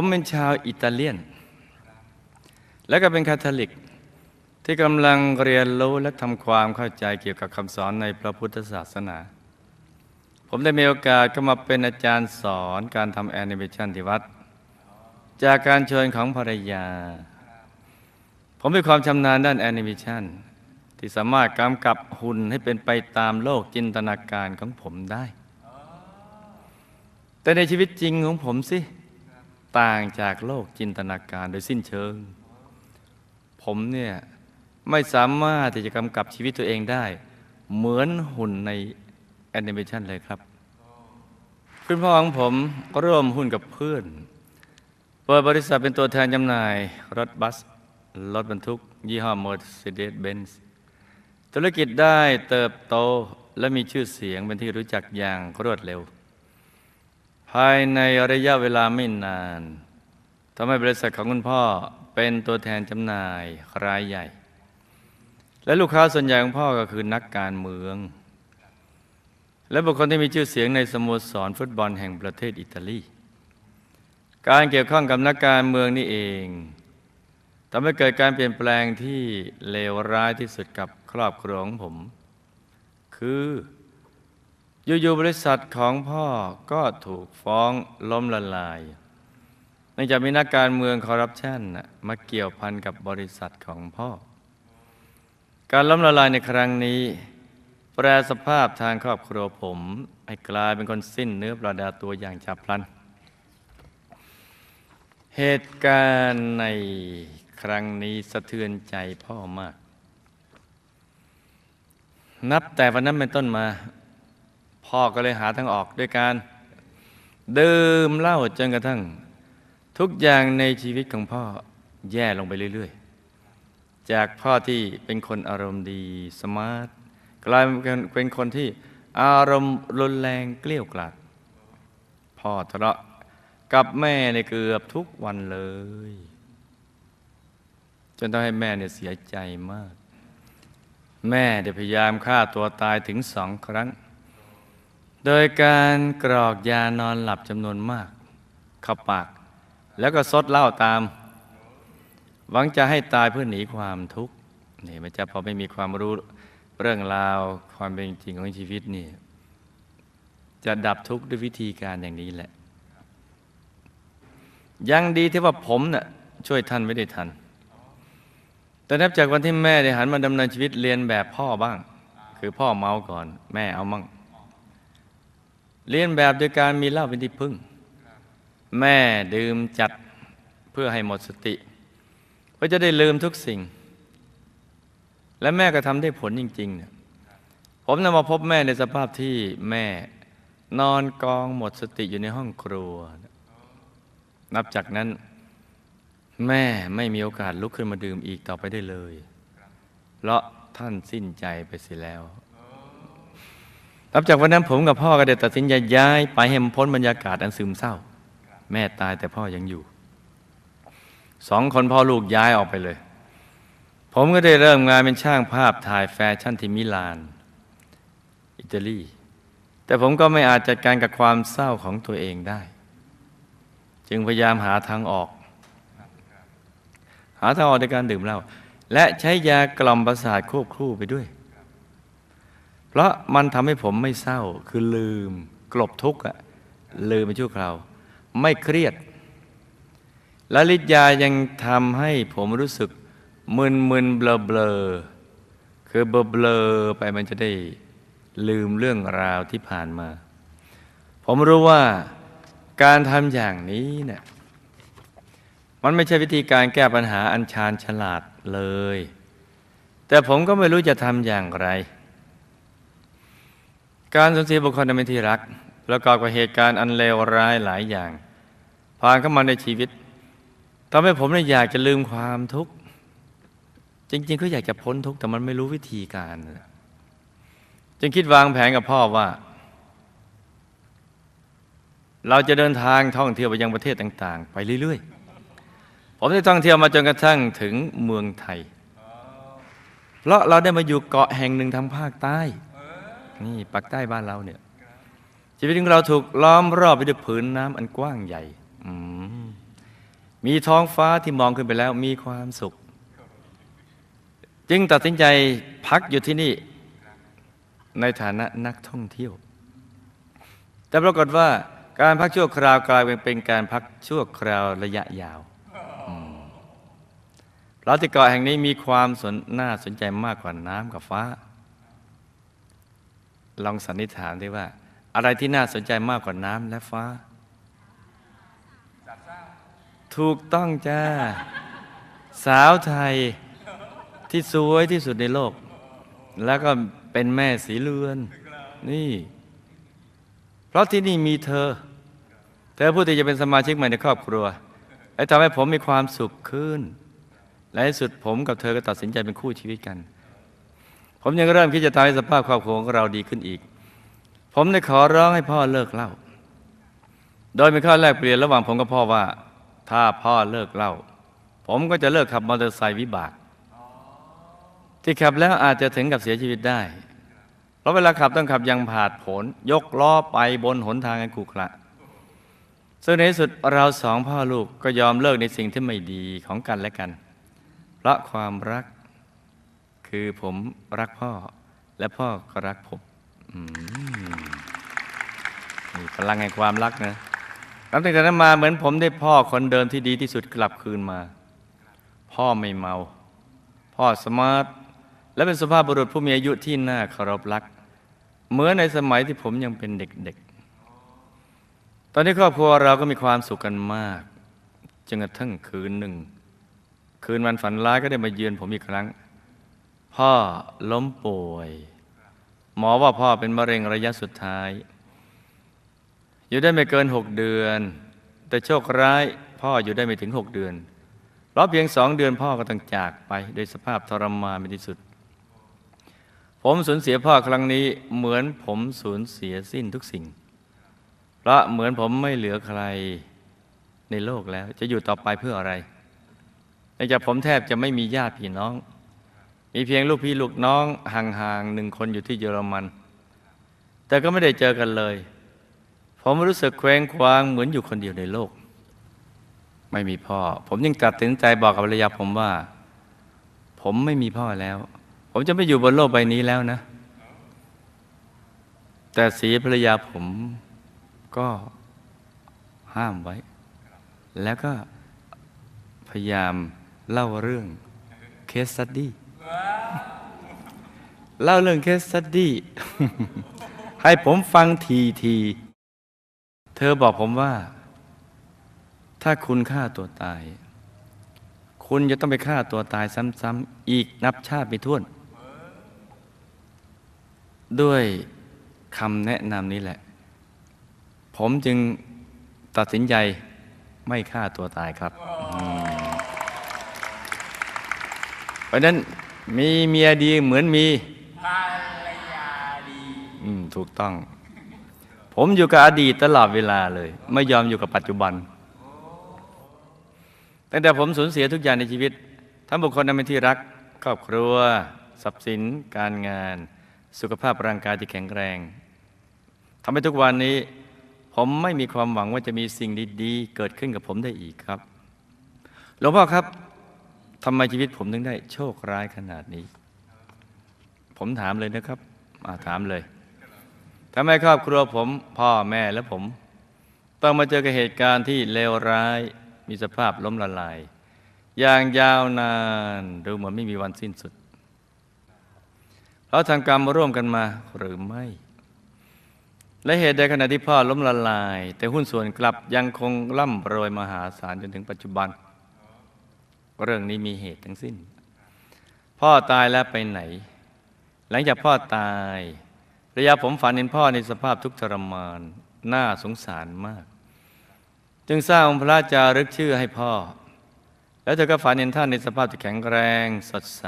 ผมเป็นชาวอิตาเลียน และก็เป็นคาทอลิก ที่กำลังเรียนรู้และทำความเข้าใจเกี่ยวกับคำสอนในพระพุทธศาสนา ผมได้มีโอกาสก็มาเป็นอาจารย์สอนการทำแอนิเมชันที่วัด จากการเชิญของภรรยา ผมมีความชำนาญด้านแอนิเมชันที่สามารถกำกับหุ่นให้เป็นไปตามโลกจินตนาการของผมได้ แต่ในชีวิตจริงของผมสิ ต่างจากโลกจินตนาการโดยสิ้นเชิง ผมเนี่ยไม่สามารถที่จะกำกับชีวิตตัวเองได้ เหมือนหุ่นในแอนิเมชันเลยครับคุณพ่อของผมก็ร่วมหุ้นกับเพื่อน เปิดบริษัทเป็นตัวแทนจำหน่าย รถบัส รถบรรทุก ยี่ห้อ Mercedes-Benz ธุรกิจได้เติบโตและมีชื่อเสียงเป็นที่รู้จักอย่างรวดเร็ว ภายในระยะเวลาไม่นานทำให้บริษัทของคุณพ่อเป็นตัวแทนจำหน่ายรายใหญ่ และลูกค้าส่วนใหญ่ของพ่อก็คือนักการเมือง และบุคคลที่มีชื่อเสียงในสโมสรฟุตบอลแห่งประเทศอิตาลี การเกี่ยวข้องกับนักการเมืองนี่เองทำให้เกิดการเปลี่ยนแปลงที่เลวร้ายที่สุดกับครอบครัวของผม คือ อยู่ๆบริษัทของพ่อก็ถูกฟ้องล้มละลายเนื่องจากมีนักการเมืองคอร์รัปชันมาเกี่ยวพันกับบริษัทของพ่อ การล้มละลายในครั้งนี้ แปรสภาพทางครอบครัวผมให้กลายเป็นคนสิ้นเนื้อประดาตัวอย่างฉับพลัน เหตุการณ์ในครั้งนี้สะเทือนใจพ่อมาก นับแต่วันนั้นเป็นต้นมา พ่อก็เลยหาทางออกด้วยการดื่มเหล้าจนกระทั่ง ทุกอย่างในชีวิตของพ่อแย่ลงไปเรื่อย ๆ จากพ่อที่เป็นคนอารมณ์ดีสมาร์ทกลายเป็นคนที่อารมณ์รุนแรงเกลี้ยวกล่อมพ่อทะเลาะกับแม่ในเกือบทุกวันเลย จนทำให้แม่เนี่ยเสียใจมาก แม่ได้พยายามฆ่าตัวตายถึงสองครั้ง โดยการกรอกยานอนหลับจำนวนมากเข้าปาก แล้วก็ซดเหล้าตาม หวังจะให้ตายเพื่อหนีความทุกข์นี่มันจะพอไม่มีความรู้เรื่องราวความเป็นจริงของชีวิตนี่จะดับทุกข์ด้วยวิธีการอย่างนี้แหละ ยังดีที่ว่าผมน่ะช่วยท่านไม่ได้ทัน แต่นับจากวันที่แม่ได้หันมาดำเนินชีวิตเรียนแบบพ่อบ้าง คือพ่อเมาก่อน แม่เอามั่ง เรียนแบบโดยการมีเหล้าเป็นที่พึ่ง แม่ดื่มจัดเพื่อให้หมดสติเพื่อจะได้ลืมทุกสิ่ง และแม่ก็ทำได้ผลจริงๆเนี่ยผมนำมาพบแม่ในสภาพที่แม่นอนกองหมดสติอยู่ในห้องครัว นับจากนั้น แม่ไม่มีโอกาสลุกขึ้นมาดื่มอีกต่อไปได้เลย เพราะท่านสิ้นใจไปเสียแล้ว ทนับจากวันนั้นผมกับพ่อก็ได้ตัดสินใจย้าย ไปให้มันพ้นบรรยากาศอันซึมเศร้า แม่ตายแต่พ่อยังอยู่ สองคนพ่อลูกย้ายออกไปเลย ผมก็ได้เริ่มงานเป็นช่างภาพถ่ายแฟชั่นที่มิลาน อิตาลี แต่ผมก็ไม่อาจจัดการกับความเศร้าของตัวเองได้ จึงพยายามหาทางออก หาทางออกในการดื่มเหล้าและใช้ยากล่อมประสาทควบคู่ไปด้วย ราะมันทำให้ผมไม่เศร้า คือลืม กลบทุกข์อะลืมไปชั่วคราว ไม่เครียด และฤทธิ์ยายังทำให้ผมรู้สึกมึนมึนเบลอเบลอๆคือเบลอเบลอๆไปมันจะได้ลืมเรื่องราวที่ผ่านมา ผมรู้ว่าการทำอย่างนี้เนี่ยมันไม่ใช่วิธีการแก้ปัญหาอันชาญฉลาดเลย แต่ผมก็ไม่รู้จะทำอย่างไร การสูญเสียบุคคลอันเป็นที่รัก ประกอบกับเหตุการณ์อันเลวร้ายหลายอย่าง ผ่านเข้ามาในชีวิตทำให้ผมเนี่ยอยากจะลืมความทุกข์ จริง ๆ ก็อยากจะพ้นทุกข์แต่มันไม่รู้วิธีการ จึงคิดวางแผนกับพ่อว่า เราจะเดินทางท่องเที่ยวไปยังประเทศต่าง ๆ ไปเรื่อย ๆ ผมได้ท่องเที่ยวมาจนกระทั่งถึงเมืองไทย เพราะเราได้มาอยู่เกาะแห่งหนึ่งทางภาคใต้ นี่ปักใต้บ้านเราเนี่ย ชีวิตของเราถูกล้อมรอบไปด้วยผืนน้ำอันกว้างใหญ่อืมมีท้องฟ้าที่มองขึ้นไปแล้วมีความสุข จึงตัดสินใจพักอยู่ที่นี่ ในฐานะนักท่องเที่ยว แต่ปรากฏว่าการพักชั่วคราวกลายเป็นการพักชั่วคราวระยะยาวราะที่เกาะแห่งนี้มีความสนน่าสนใจมากกว่าน้ำกับฟ้า ลองสันนิษฐานด้ว่า อะไรที่น่าสนใจมากกว่าน้ำและฟ้า ถูกต้องจ้า สาวไทยที่สวยที่สุดในโลก แล้วก็เป็นแม่สีเลือน นี่ เพราะที่นี่มีเธอ เธอผู้ที่จะเป็นสมาชิกใหม่ในครอบครัวและทำให้ผมมีความสุขขึ้น และในสุดผมกับเธอก็ตัดสินใจเป็นคู่ชีวิตกัน ผมยังเริ่มคิดจะทำให้สภาพครอบครัวของเราดีขึ้นอีก ผมได้ขอร้องให้พ่อเลิกเหล้าโดยมีข้อแลกเปลี่ยนระหว่างผมกับพ่อว่า ถ้าพ่อเลิกเหล้าผมก็จะเลิกขับมอเตอร์ไซค์วิบาก ที่ขับแล้วอาจจะถึงกับเสียชีวิตได้ เพราะเวลาขับต้องขับยังผาดผล ยกล้อไปบนหนทางอันขรุขระซึ่งในที่สุดเราสองพ่อลูกก็ยอมเลิกในสิ่งที่ไม่ดีของกันและกัน เพราะความรัก คือผมรักพ่อ และพ่อก็รักผมอืมนี่พลังแห่งความรักนะนับตั้งแต่นั้นมาเหมือนผมได้พ่อคนเดิมที่ดีที่สุดกลับคืนมา พ่อไม่เมา พ่อสมาร์ทและเป็นสุภาพบุรุษผู้มีอายุที่น่าเคารพรัก เหมือนในสมัยที่ผมยังเป็นเด็กๆ ตอนนี้ครอบครัวเราก็มีความสุขกันมากจนกระทั่งคืนหนึ่งคืนวันฝันร้ายก็ได้มาเยือนผมอีกครั้ง พ่อล้มป่วย หมอว่าพ่อเป็นมะเร็งระยะสุดท้าย อยู่ได้ไม่เกินหกเดือน แต่โชคร้ายพ่ออยู่ได้ไม่ถึงหกเดือนเพราะเพียงสองเดือนพ่อก็ต้องจากไปโดยสภาพทรมานเป็นที่สุด ผมสูญเสียพ่อครั้งนี้เหมือนผมสูญเสียสิ้นทุกสิ่ง เพราะเหมือนผมไม่เหลือใครในโลกแล้ว จะอยู่ต่อไปเพื่ออะไรเนื่องจากผมแทบจะไม่มีญาติพี่น้อง มีเพียงลูกพี่ลูกน้องห่างๆหนึ่งคนอยู่ที่เยอรมัน แต่ก็ไม่ได้เจอกันเลย ผมรู้สึกเคว้งคว้างเหมือนอยู่คนเดียวในโลก ไม่มีพ่อ ผมยังตัดสินใจบอกกับภรรยาผมว่า ผมไม่มีพ่อแล้ว ผมจะไม่อยู่บนโลกใบนี้แล้วนะ แต่สีภรรยาผมก็ห้ามไว้ แล้วก็พยายามเล่าเรื่องเคสสตดี้ เล่าเรื่องเคสสตดี้ให้ผมฟังทีทีๆเธอบอกผมว่า ถ้าคุณฆ่าตัวตาย คุณจะต้องไปฆ่าตัวตายซ้ำๆอีกนับชาติไม่ถ้วน ด้วยคำแนะนำนี้แหละ ผมจึงตัดสินใจไม่ฆ่าตัวตายครับ เพราะนั้นมีเมียดีเหมือนมี ถูกต้อง ผมอยู่กับอดีตตลอดเวลาเลย ไม่ยอมอยู่กับปัจจุบันตั้งแต่ผมสูญเสียทุกอย่างในชีวิต ทั้งบุคคลนั้นเป็นที่รัก ครอบครัว ทรัพย์สิน การงาน สุขภาพร่างกายที่แข็งแรงทำให้ทุกวันนี้ ผมไม่มีความหวังว่าจะมีสิ่งดีๆ เกิดขึ้นกับผมได้อีกครับหลวงพ่อครับทำไมชีวิตผมถึงได้ โชคร้ายขนาดนี้ ผมถามเลยนะครับ มาถามเลย ทำไมครอบครัวผมพ่อแม่และผม ต้องมาเจอกับเหตุการณ์ที่เลวร้ายมีสภาพล้มละลาย อย่างยาวนานดูเหมือนไม่มีวันสิ้นสุดเราทำกรรมร่วมกันมาหรือไม่ และเหตุใดขณะที่พ่อล้มละลาย แต่หุ้นส่วนกลับยังคงร่ำรวยมหาศาลจนถึงปัจจุบัน เรื่องนี้มีเหตุทั้งสิ้น พ่อตายแล้วไปไหน หลังจากพ่อตาย ระยะผมฝันเห็นพ่อในสภาพทุกข์ทรมาน น่าสงสารมาก จึงสร้างองค์พระจารึกชื่อให้พ่อ แล้วเธอก็ฝันเห็นท่านในสภาพที่แข็งแรงสดใส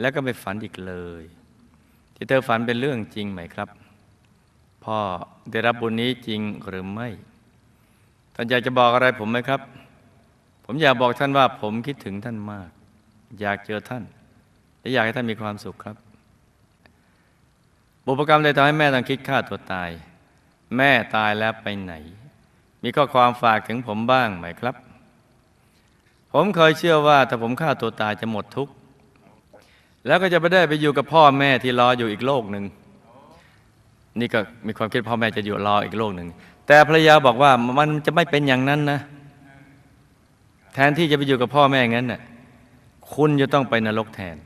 แล้วก็ไปฝันอีกเลย ที่เธอฝันเป็นเรื่องจริงไหมครับ พ่อได้รับบุญนี้จริงหรือไม่ท่านอยากจะบอกอะไรผมไหมครับ ผมอยากบอกท่านว่าผมคิดถึงท่านมาก อยากเจอท่าน และอยากให้ท่านมีความสุขครับ บุพกรรมใดทำให้แม่ต้องคิดฆ่าตัวตาย แม่ตายแล้วไปไหน มีข้อความฝากถึงผมบ้างไหมครับ ผมเคยเชื่อว่าถ้าผมฆ่าตัวตายจะหมดทุกข์แล้วก็จะไปได้ไปอยู่กับพ่อแม่ที่รออยู่อีกโลกหนึ่งนี่ก็มีความคิดพ่อแม่จะอยู่รออีกโลกหนึ่งแต่ภรรยาบอกว่ามันจะไม่เป็นอย่างนั้นนะ แทนที่จะไปอยู่กับพ่อแม่งั้นน่ะคุณจะต้องไปนรกแทน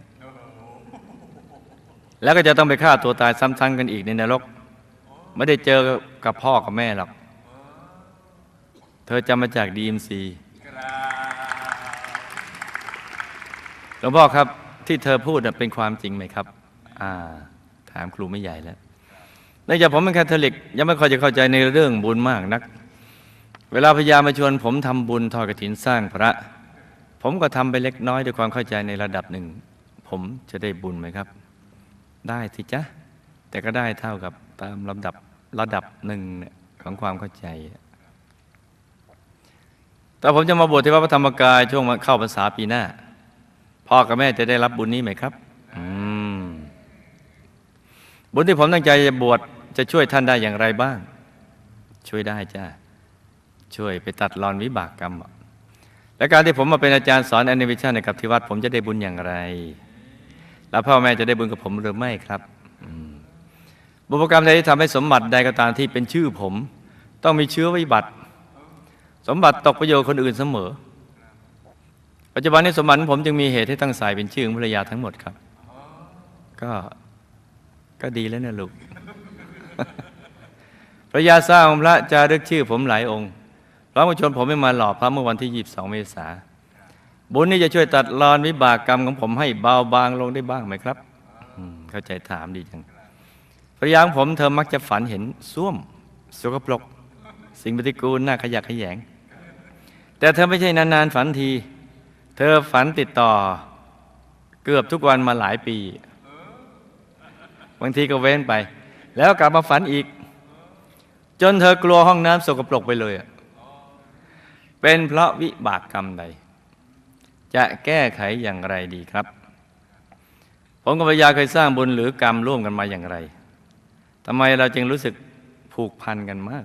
แล้วก็จะต้องไปฆ่าตัวตายซ้ำๆกันอีกในนรก ไม่ได้เจอกับพ่อกับแม่หรอก เธอจำมาจากดีมซีหลวงพ่อครับที่เธอพูดเป็นความจริงไหมครับ อ่า ถามครูไม่ใหญ่แล้วเนื่องจากผมเป็นแคทอลิก ยังไม่ค่อยจะเข้าใจในเรื่องบุญมากนัก เวลาพยามาชวนผมทำบุญทอดกระถินสร้างพระ ผมก็ทำไปเล็กน้อยด้วยความเข้าใจในระดับหนึ่ง ผมจะได้บุญไหมครับ ได้สิจ๊ะ แต่ก็ได้เท่ากับตามลำดับระดับหนึ่งของความเข้าใจ แต่ผมจะมาบวชที่วัดพระธรรมกายช่วงเข้าพรรษาปีหน้า พ่อกับแม่จะได้รับบุญนี้ไหมครับ บุญที่ผมตั้งใจจะบวชจะช่วยท่านได้อย่างไรบ้าง ช่วยได้จ้าช่วยไปตัดรอนวิบากกรรมและการที่ผมมาเป็นอาจารย์สอนแอนิเมชันกับที่วัดผมจะได้บุญอย่างไร แล้วพ่อแม่จะได้บุญกับผมหรือไม่ครับบุพกรรมใดที่ทำให้สมบัติใดก็ตามที่เป็นชื่อผม ต้องมีเชื้อวิบัติ สมบัติตกประโยชน์คนอื่นเสมอ ปัจจุบันนี้สมบัติผมจึงมีเหตุให้ตั้งสายเป็นชื่อของภรรยาทั้งหมดครับ ก็ก็ดีแล้วนะลูกพระยาสร้างองพระจารึกชื่อผมหลายองค์พระมชนผมไม่มาหล่อพระเมื่อวันที่ 22 เมษายน บุญนี้จะช่วยตัดรอนวิบากกรรมของผมให้เบาบางลงได้บ้างไหมครับเข้าใจถามดีจังภรรยาของผมเธอมักจะฝันเห็นส้วมสกปรก สิ่งปฏิกูลน่าขยะแขยง แต่เธอไม่ใช่นานๆฝันที เธอฝันติดต่อ เกือบทุกวันมาหลายปี บางทีก็เว้นไป แล้วกลับมาฝันอีก จนเธอกลัวห้องน้ำสกปรกไปเลยเป็นเพราะวิบากกรรมใด จะแก้ไขอย่างไรดีครับ ผมกับภรรยาเคยสร้างบุญหรือกรรมร่วมกันมาอย่างไรทำไมเราจึงรู้สึกผูกพันกันมาก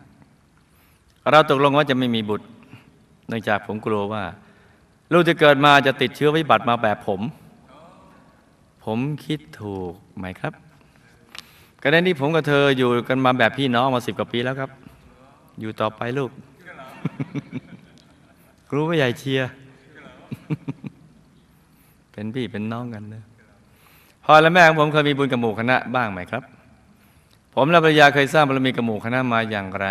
เราตกลงว่าจะไม่มีบุตร เนื่องจากผมกลัวว่า ลูกจะเกิดมาจะติดเชื้อวิบัติมาแบบผม ผมคิดถูกไหมครับกรณีนี้ผมกับเธออยู่กันมาแบบพี่น้องมาสิบกว่าปีแล้วครับ อยู่ต่อไปลูกครูไม่ใหญ่เชียร์ เป็นพี่เป็นน้องกันเนอะพ่อและแม่ของผมเคยมีบุญกับหมู่คณะบ้างไหมครับ ผมและภรรยาเคยสร้างบารมีกับหมู่คณะมาอย่างไร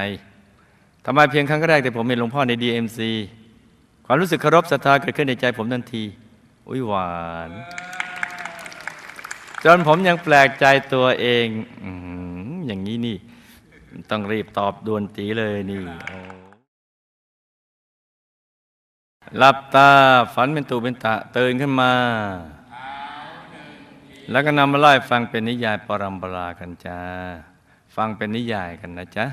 ทำไมเพียงครั้งแรกแต่ผมเห็นหลวงพ่อใน DMC ความรู้สึกเคารพศรัทธาเกิดขึ้นในใจผมทันที อุ้ยหวาน จนผมยังแปลกใจตัวเองอย่างนี้นี่ ต้องรีบตอบดวนจีเลยนี่ หลับตาฝันเป็นตูเป็นตะตื่นขึ้นมา แล้วก็นำมาไล่ฟังเป็นนิยายปรัมปรากันจ้า ฟังเป็นนิยายกันนะจ๊ะ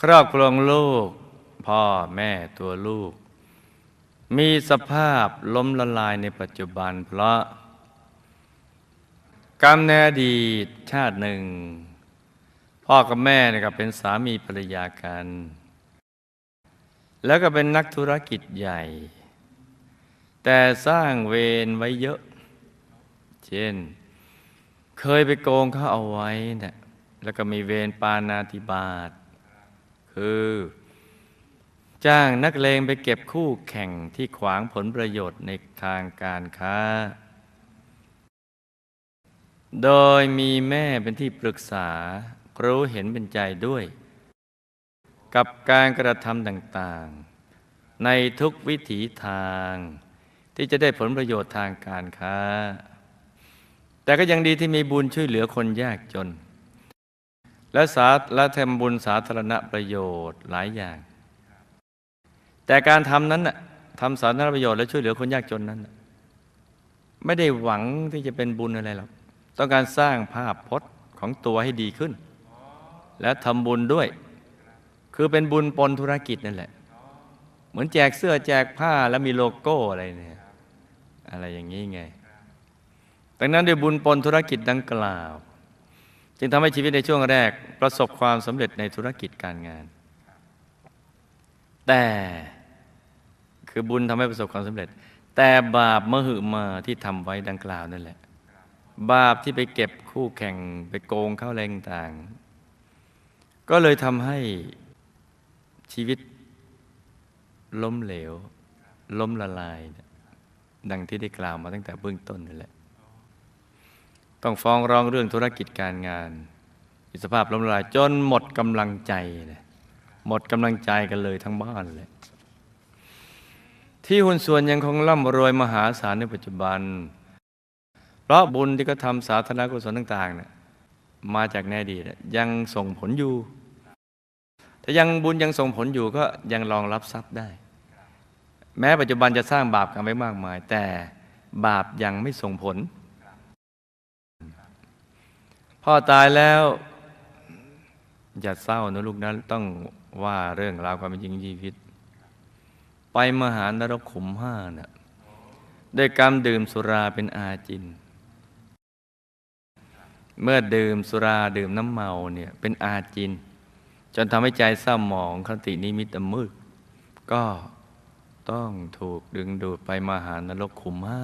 ครอบครองลูก พ่อแม่ตัวลูก มีสภาพล้มละลายในปัจจุบัน เพราะ กรรมในอดีตชาติหนึ่ง พ่อกับแม่เนี่ยก็เป็นสามีภรรยากัน แล้วก็เป็นนักธุรกิจใหญ่ แต่สร้างเวรไว้เยอะ เช่น เคยไปโกงเขาเอาไว้นี่ยแล้วก็มีเวรปานาติบาต คือ จ้างนักเลงไปเก็บคู่แข่งที่ขวางผลประโยชน์ในทางการค้า โดยมีแม่เป็นที่ปรึกษารู้เห็นเป็นใจด้วย กับการกระทำต่างๆ ในทุกวิถีทาง ที่จะได้ผลประโยชน์ทางการค้า แต่ก็ยังดีที่มีบุญช่วยเหลือคนยากจน และสาและทำบุญสาธารณประโยชน์หลายอย่าง แต่การทำนั้นน่ะทำสาธารณประโยชน์และช่วยเหลือคนยากจนนั้น ไม่ได้หวังที่จะเป็นบุญอะไรหรอกต้องการสร้างภาพพจน์ของตัวให้ดีขึ้น และทำบุญด้วย คือเป็นบุญปนธุรกิจนั่นแหละ เหมือนแจกเสื้อแจกผ้าแล้วมีโลโก้อะไรเนี่ยอะไรอย่างนี้ไง ดังนั้นด้วยบุญปนธุรกิจดังกล่าว จึงทำให้ชีวิตในช่วงแรกประสบความสำเร็จในธุรกิจการงาน แต่คือบุญทำให้ประสบความสำเร็จ แต่บาปมหึมาที่ทำไว้ดังกล่าวนั่นแหละ บาปที่ไปเก็บคู่แข่งไปโกงเข้าแรงต่าง ก็เลยทำให้ ชีวิต ล้มเหลว ล้มละลาย ดังที่ได้กล่าวมาตั้งแต่เบื้องต้นนั่นแหละ ต้องฟ้องร้องเรื่องธุรกิจการงานอิสภาพล้มละลายจนหมดกำลังใจเลยหมดกำลังใจกันเลยทั้งบ้านเลยที่หุ้นส่วนยังคงร่ำรวยมหาศาลในปัจจุบัน เพราะบุญที่เขาทำสาธารณกุศลต่างๆเนี่ยมาจากในอดีตยังส่งผลอยู่ ถ้ายังบุญยังส่งผลอยู่ก็ยังรองรับทรัพย์ได้ แม้ปัจจุบันจะสร้างบาปกันไว้มากมาย แต่บาปยังไม่ส่งผล พ่อตายแล้วอย่าเศร้านะลูกนะต้องว่าเรื่องราวความเป็นจริงชีวิต ไปมหานรกขุมห้านะ่ะด้วยกรรมดื่มสุราเป็นอาจิน เมื่อดื่มสุราดื่มน้ำเมาเนี่ยเป็นอาจิน จนทำให้ใจเศร้าหมองคตินิมิตมืดก็ต้องถูกดึงดูดไปมาหานรกขุมห้า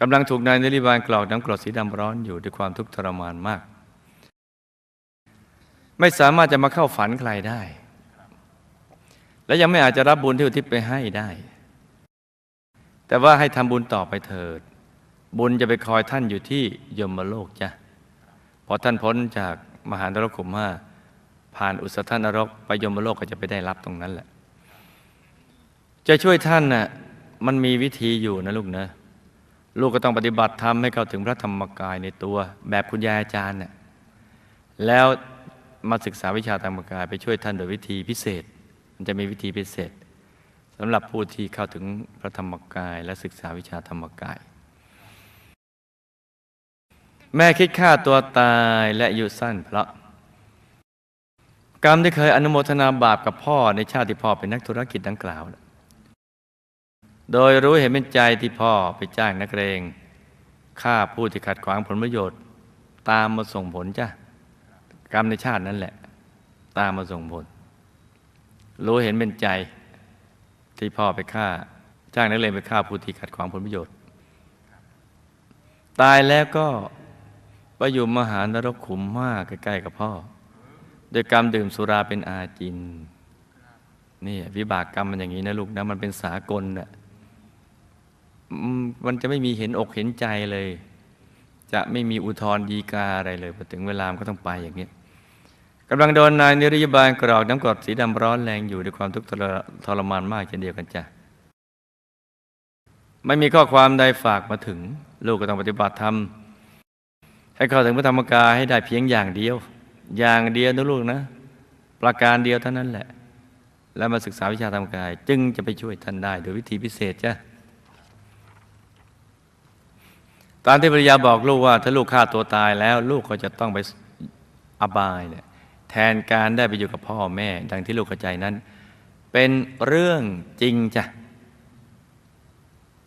กำลังถูกนายนิริบาลกรอกน้ำกรดสีดำร้อนอยู่ด้วยความทุกข์ทรมานมาก ไม่สามารถจะมาเข้าฝันใครได้ และยังไม่อาจจะรับบุญที่อุทิศไปให้ได้ แต่ว่าให้ทำบุญต่อไปเถิด บุญจะไปคอยท่านอยู่ที่ยมโลกจ้ะพอท่านพ้นจาก มหานรกขุมห้าผ่านอุสธานรกไปยมโลกก็จะไปได้รับตรงนั้นแหละ จะช่วยท่านน่ะมันมีวิธีอยู่นะลูกนะ ลูกก็ต้องปฏิบัติธรรมให้เข้าถึงพระธรรมกายในตัว แบบคุณยายอาจารย์น่ะแล้วมาศึกษาวิชาธรรมกายไปช่วยท่านโดยวิธีพิเศษ มันจะมีวิธีพิเศษสำหรับผู้ที่เข้าถึงพระธรรมกายและศึกษาวิชาธรรมกาย แม่คิดฆ่าตัวตายและอายุสั้นเพราะ กรรมที่เคยอนุโมทนาบาปกับพ่อในชาติที่พ่อเป็นนักธุรกิจดังกล่าว โดยรู้เห็นเป็นใจที่พ่อไปจ้างนักเรงฆ่าผู้ที่ขัดขวางผลประโยชน์ ตามมาส่งผลจ้ะกรรมในชาตินั่นแหละ ตามมาส่งผล รู้เห็นเป็นใจที่พ่อไปฆ่า จ้างนักเลงไปฆ่าผู้ที่ขัดขวางผลประโยชน์ ตายแล้วก็ ไปอยู่มหานรกขุมมากใกล้ๆกับพ่อ โดยกรรมดื่มสุราเป็นอาจินนี่วิบากกรรมมันอย่างนี้นะลูกนะมันเป็นสากลน่ะมันจะไม่มีเห็นอกเห็นใจเลย จะไม่มีอุทธรดีกาอะไรเลยพอถึงเวลามันก็ต้องไปอย่างนี้กำลังโดนนายนิรยบาลกรอกน้ำกรดสีดำร้อนแรงอยู่ด้วยความทุกข์ทรมานมากเช่นเดียวกันจ้ะไม่มีข้อความใดฝากมาถึง ลูกก็ต้องปฏิบัติธรรม ให้เข้าถึงพระธรรมกายให้ได้เพียงอย่างเดียว อย่างเดียวนะลูกนะ ประการเดียวเท่านั้นแหละ แล้วมาศึกษาวิชาธรรมกาย จึงจะไปช่วยท่านได้โดยวิธีพิเศษจ้ะตามที่ภรรยาบอกลูกว่า ถ้าลูกฆ่าตัวตายแล้ว ลูกก็จะต้องไปอบายเนี่ยแทนการได้ไปอยู่กับพ่อแม่ ดังที่ลูกเข้าใจนั้น เป็นเรื่องจริงจ้ะ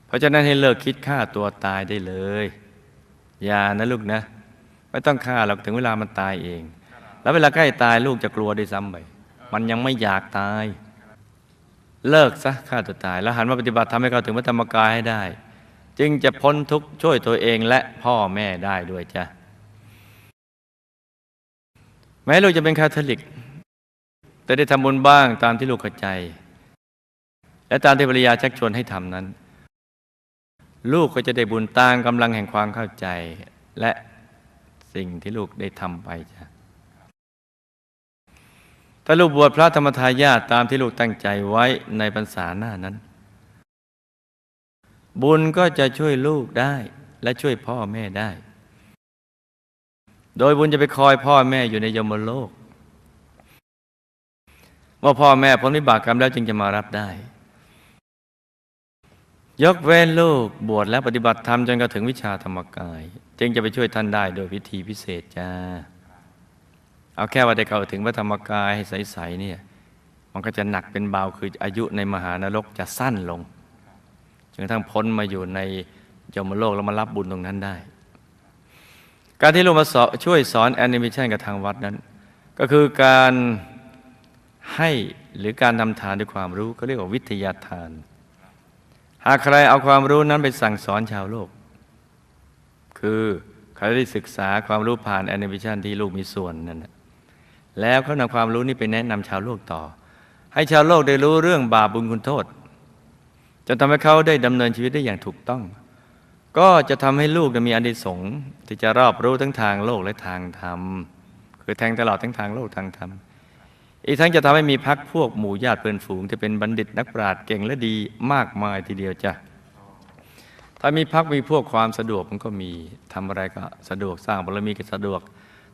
เพราะฉะนั้นให้เลิกคิดฆ่าตัวตายได้เลย อย่านะลูกนะ ไม่ต้องฆ่าหรอกถึงเวลามันตายเอง แล้วเวลาใกล้ตายลูกจะกลัวด้วยซ้ำไปมันยังไม่อยากตาย เลิกซะฆ่าตัวตาย แล้วหันมาปฏิบัติทำให้เขาถึงพระธรรมกายให้ได้ จึงจะพ้นทุกข์ช่วยตัวเองและพ่อแม่ได้ด้วยจ้ะแม้ลูกจะเป็นคาทอลิก แต่ได้ทำบุญบ้างตามที่ลูกเข้าใจ และตามที่ภรรยาชักชวนให้ทำนั้น ลูกก็จะได้บุญตามกำลังแห่งความเข้าใจ และ สิ่งที่ลูกได้ทำไปจ้ะถ้าลูกบวชพระธรรมทายาทตามที่ลูกตั้งใจไว้ในพรรษาหน้านั้น บุญก็จะช่วยลูกได้และช่วยพ่อแม่ได้ โดยบุญจะไปคอยพ่อแม่อยู่ในยมโลกเมื่อพ่อแม่พ้นวิบากกรรมแล้วจึงจะมารับได้ ยกเว้นลูกบวชและปฏิบัติธรรมจนกระถึงวิชาธรรมกาย จึงจะไปช่วยท่านได้โดยวิธีพิเศษจ้า เอาแค่ว่าได้เข้าถึงพระธรรมกายให้ใสๆเนี่ย มันก็จะหนักเป็นเบาคืออายุในมหานรกจะสั้นลงจนกระทั่งพ้นมาอยู่ในยมโลกแล้วมารับบุญตรงนั้นได้ การที่ลูกมาสอนช่วยสอนแอนิเมชันกับทางวัดนั้น ก็คือการให้หรือการทำทานด้วยความรู้ก็เรียกว่าวิทยาทาน หากใครเอาความรู้นั้นไปสั่งสอนชาวโลก คือเขาได้ศึกษาความรู้ผ่านแอนิเมชันที่ลูกมีส่วนนั่นนะแล้วเขานำความรู้นี้ไปแนะนำชาวโลกต่อ ให้ชาวโลกได้รู้เรื่องบาปบุญคุณโทษจนทำให้เขาได้ดำเนินชีวิตได้อย่างถูกต้อง ก็จะทำให้ลูกมีอานิสงส์ที่จะรอบรู้ทั้งทางโลกและทางธรรม คือแทงตลอดทั้งทางโลกทางธรรม อีกทั้งจะทำให้มีพักพวกหมู่ญาติเพื่อนฝูงที่เป็นบัณฑิตนักปราชญ์เก่งและดีมากมายทีเดียวจ้ะถ้ามีพักมีพวกความสะดวกมันก็มีทำอะไรก็สะดวกสร้างบารมีก็สะดวก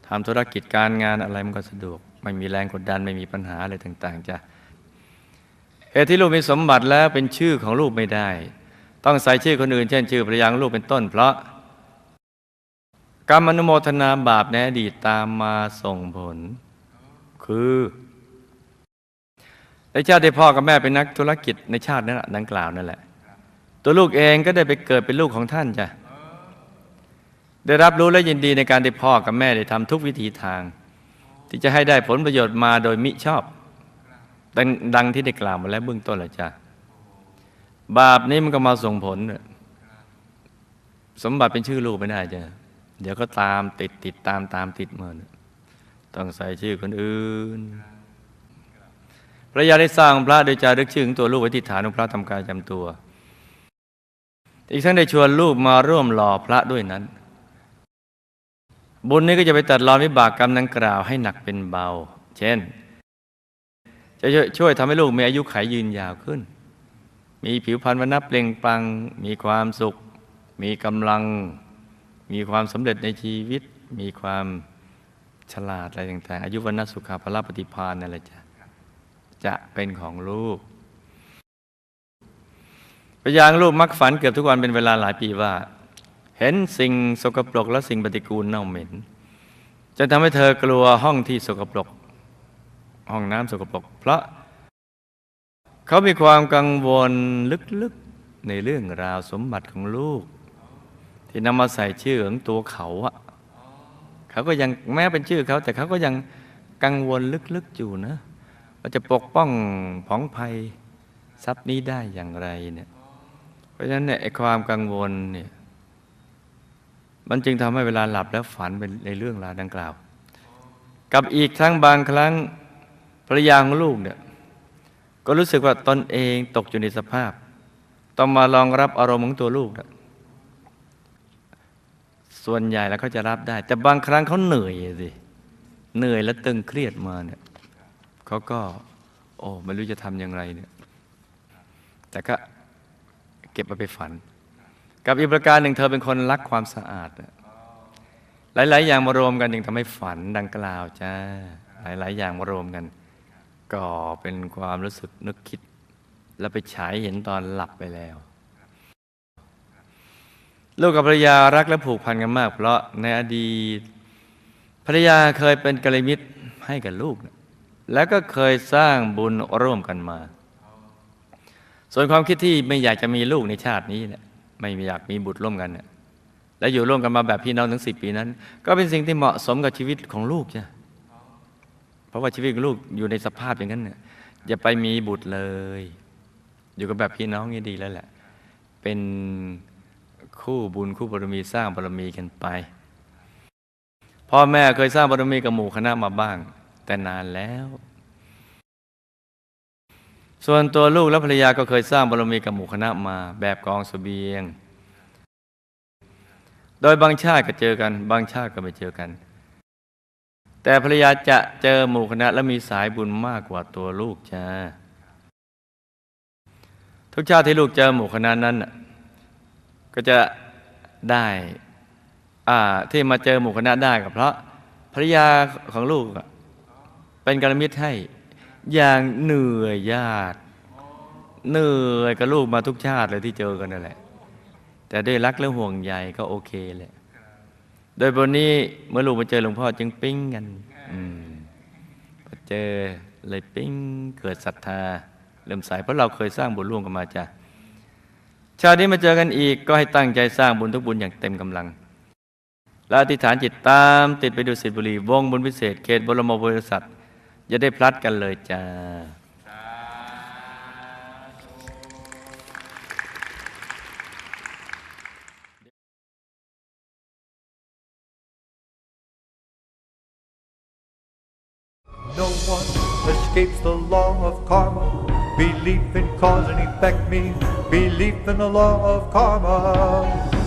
ทำธุรกิจการงานอะไรมันก็สะดวก ไม่มีแรงกดดันไม่มีปัญหาอะไรต่าง ๆจ้ะเหตุที่ลูกมีสมบัติแล้วเป็นชื่อของลูกไม่ได้ ต้องใส่ชื่อคนอื่น เช่น ชื่อภรรยาของลูกเป็นต้น เพราะกรรมอนุโมทนาบาปในอดีตตามมาส่งผล คือ ในชาติที่พ่อกับแม่เป็นนักธุรกิจในชาตินั้นนะดังกล่าวนั่นแหละ ตัวลูกเองก็ได้ไปเกิดเป็นลูกของท่านจ้ะได้รับรู้และยินดีในการที่พ่อกับแม่ได้ทำทุกวิถีทาง ที่จะให้ได้ผลประโยชน์มาโดยมิชอบดังดังที่ได้กล่าวมาแล้วเบื้องต้นแล้วจ้ะบาปนี้มันก็มาส่งผล สมบัติเป็นชื่อลูกไม่ได้จ้ะเดี๋ยวก็ตามติดติดตามตามติดมาเนี่ยต้องใส่ชื่อคนอื่น พระยาได้สร้างพระโดยจารึกชื่อของตัวลูกไว้ที่ฐานของพระทำการจำตัว อีกทั้งได้ชวนลูกมาร่วมหล่อพระด้วยนั้น บุญนี้ก็จะไปตัดรอนวิบากกรรมดังกล่าวให้หนักเป็นเบา เช่น จะช่วยทำให้ลูกมีอายุขัยยืนยาวขึ้น มีผิวพรรณวันนับเปล่งปลัง มีความสุข มีกำลัง มีความสำเร็จในชีวิต มีความฉลาดอะไรต่างๆ อายุวันนสุขาภละปฏิพานนั่นแหละจ้ะ จะเป็นของลูกพยางลูกมักฝันเกือบทุกวันเป็นเวลาหลายปีว่า เห็นสิ่งสกปรกและสิ่งปฏิกูลเน่าเหม็นจนทำให้เธอกลัวห้องที่สกปรก ห้องน้ำสกปรก เพราะ เขามีความกังวลลึกๆ ในเรื่องราวสมบัติของลูก ที่นำมาใส่ชื่อของตัวเขาอะเขาก็ยังแม้เป็นชื่อเขา แต่เขาก็ยังกังวลลึกๆอยู่นะ ว่าจะปกป้องผองภัยทรัพย์นี้ได้อย่างไรเนี่ยเพราะฉะนั้นเนี่ยไอ้ความกังวลเนี่ยมันจึงทำให้เวลาหลับแล้วฝันเป็นในเรื่องราวดังกล่าว กับอีกทั้งบางครั้งภรรยาของลูกเนี่ยก็รู้สึกว่าตนเองตกอยู่ในสภาพ ต้องมารองรับอารมณ์ของตัวลูกนะส่วนใหญ่แล้วเขาจะรับได้ แต่บางครั้งเขาเหนื่อยสิเหนื่อยและตึงเครียดมาเนี่ย เขาก็ โอ้ไม่รู้จะทำอย่างไรเนี่ยแต่ก็เก็บมาไปฝัน กับอีกประการหนึ่งเธอเป็นคนรักความสะอาด หลาย ๆ อย่างมารวมกันจึงทำให้ฝันดังกล่าวจ้าหลาย ๆ อย่างมารวมกันก็เป็นความรู้สึกนึกคิด แล้วไปฉายเห็นตอนหลับไปแล้ว ลูกกับภรรยารักและผูกพันกันมาก เพราะในอดีตภรรยาเคยเป็นกัลยาณมิตรให้กับลูกนะ แล้วก็เคยสร้างบุญร่วมกันมา ส่วนความคิดที่ไม่อยากจะมีลูกในชาตินี้เนี่ยไม่อยากมีบุตรร่วมกันเนี่ยและอยู่ร่วมกันมาแบบพี่น้องถึงสิปีนั้น ก็เป็นสิ่งที่เหมาะสมกับชีวิตของลูกจ้ะเพราะว่าชีวิตของลูกอยู่ในสภาพอย่างนั้นเนี่ยอย่าไปมีบุตรเลย อยู่กับแบบพี่น้องนี่ดีแล้วแหละ เป็นคู่บุญคู่บารมีสร้างบารมีกันไปพ่อแม่เคยสร้างบารมีกับหมู่คณะมาบ้าง แต่นานแล้ว ส่วนตัวลูกและภรรยาก็เคยสร้างบารมีกับหมู่คณะมาแบบกองเสบียง โดยบางชาติก็เจอกัน บางชาติก็ไม่เจอกัน แต่ภรรยาจะเจอหมู่คณะและมีสายบุญมากกว่าตัวลูกจ้าทุกชาติที่ลูกเจอหมู่คณะนั้น ก็จะได้ที่มาเจอหมู่คณะได้ก็เพราะภรรยาของลูก เป็นกาณมิตรให้อย่างเหนื่อยยาก เหนื่อยกับลูกมาทุกชาติเลยที่เจอกันนั่นแหละ แต่ด้วยรักและห่วงใยก็โอเคแหละ โดยบนนี้เมื่อลูกมาเจอหลวงพ่อจึงปิ้งกันพอเจอเลยปิ้งเกิดศรัทธาเริ่มใสเพราะเราเคยสร้างบุญร่วมกันมาจ้ะชาตินี้มาเจอกันอีกก็ให้ตั้งใจสร้างบุญทุกบุญอย่างเต็มกำลังและอธิษฐานจิตตามติดไปดูสิบุรีวงบุญพิเศษเขตบรมบริษัท อย่าได้พลัดกันเลยจ้า No one escapes the law of karma. Belief in cause and effect means belief in the law of karma.